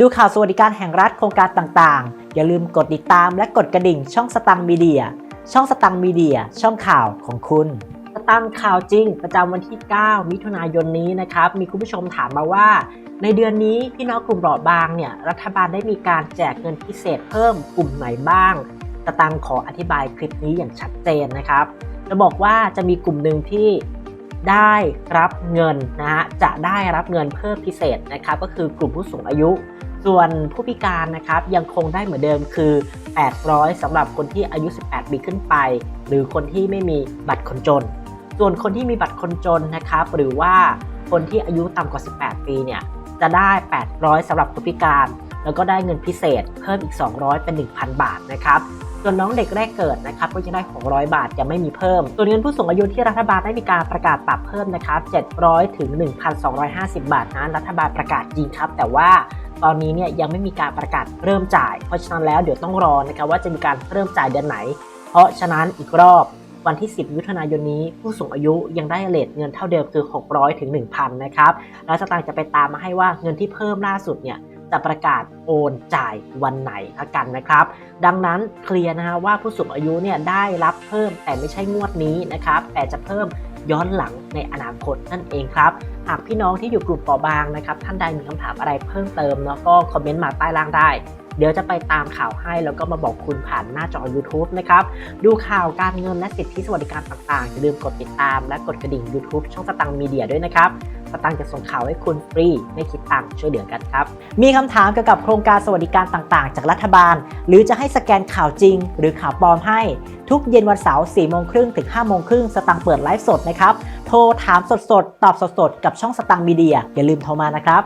ดูข่าวสวัสดิการแห่งรัฐโครงการต่างๆ อย่าลืมกดติดตามและกดกระดิ่งช่องสตังมีเดีย ช่องสตังมีเดีย ช่องข่าวของคุณสตังข่าวจริง ประจำวันที่ 9 มิถุนายนนี้นะครับ มีคุณผู้ชมถามมาว่า ในเดือนนี้พี่น้องกลุ่มเปราะบางเนี่ยรัฐบาลได้มีการแจกเงินพิเศษเพิ่มกลุ่มไหนบ้างสตังขออธิบายคลิปนี้อย่างชัดเจนนะครับจะบอกว่าจะมีกลุ่มหนึ่งที่ได้รับเงินนะฮะจะได้รับเงินเพิ่มพิเศษนะครับก็คือกลุ่มผู้สูงอายุ ส่วนผู้พิการนะครับยังคงได้เหมือนเดิมคือ 800สำหรับคนที่อายุ 18 ปีขึ้นไป หรือคนที่ไม่มีบัตรคนจน ส่วนคนที่มีบัตรคนจนนะครับหรือว่าคนที่อายุต่ำกว่า 18 ปีเนี่ยจะได้ 800สำหรับคนพิการ แล้วก็ได้เงินพิเศษเพิ่มอีก 200 เป็น 1,000 บาทนะครับส่วนน้องเด็กแรกเกิดนะครับก็จะได้ 600 บาทยังไม่มีเพิ่ม ส่วนเงินผู้สูงอายุที่รัฐบาลได้มีการประกาศปรับเพิ่มนะครับ 700 ถึง 1,250 บาทนั้นรัฐบาลประกาศจริงครับ แต่ว่า ตอนนี้เนี่ยยังไม่มีการประกาศเริ่มจ่าย เพราะฉะนั้นแล้วเดี๋ยวต้องรอนะครับว่าจะมีการเริ่มจ่ายเดือนไหน เพราะฉะนั้นอีกรอบวันที่ 10มิถุนายนนี้ผู้สูงอายุยังได้เลทเงินเท่าเดิมคือ 600ถึง1,000 นะครับ แล้วสตางค์จะไปตามมาให้ว่าเงินที่เพิ่มล่าสุดเนี่ยจะประกาศโอนจ่ายวันไหนละกันนะครับ ดังนั้นเคลียร์นะฮะว่าผู้สูงอายุเนี่ยได้รับเพิ่มแต่ไม่ใช่งวดนี้นะครับ แต่จะเพิ่มย้อนหลังในอนาคตนั่นเองครับ หากพี่น้องที่อยู่กลุ่มเปราะบางนะครับท่านใดมีคำถามอะไรเพิ่มเติมเนาะก็คอมเมนต์มาใต้ล่างได้ เดี๋ยวจะไปตามข่าวให้แล้วก็มาบอกคุณผ่านหน้าจอ YouTube นะครับ ดูข่าวการเงินและสิทธิสวัสดิการต่างๆอย่าลืมกดติดตามและกดกระดิ่ง YouTube ช่องสตังมีเดียด้วยนะครับสตังค์จะส่งข่าวให้คุณฟรีไม่คิดตังค์ช่วยเหลือกันครับ มีคำถามเกี่ยวกับโครงการสวัสดิการต่างๆ จากรัฐบาล หรือจะให้สแกนข่าวจริง หรือข่าวปลอมให้ ทุกเย็นวันเสาร์4โมงครึ่งถึง5โมงครึ่งสตังค์เปิดไลฟ์สดนะครับ โทรถามสดๆ ตอบสดๆ กับช่องสตังมีเดีย อย่าลืมโทรมานะครับ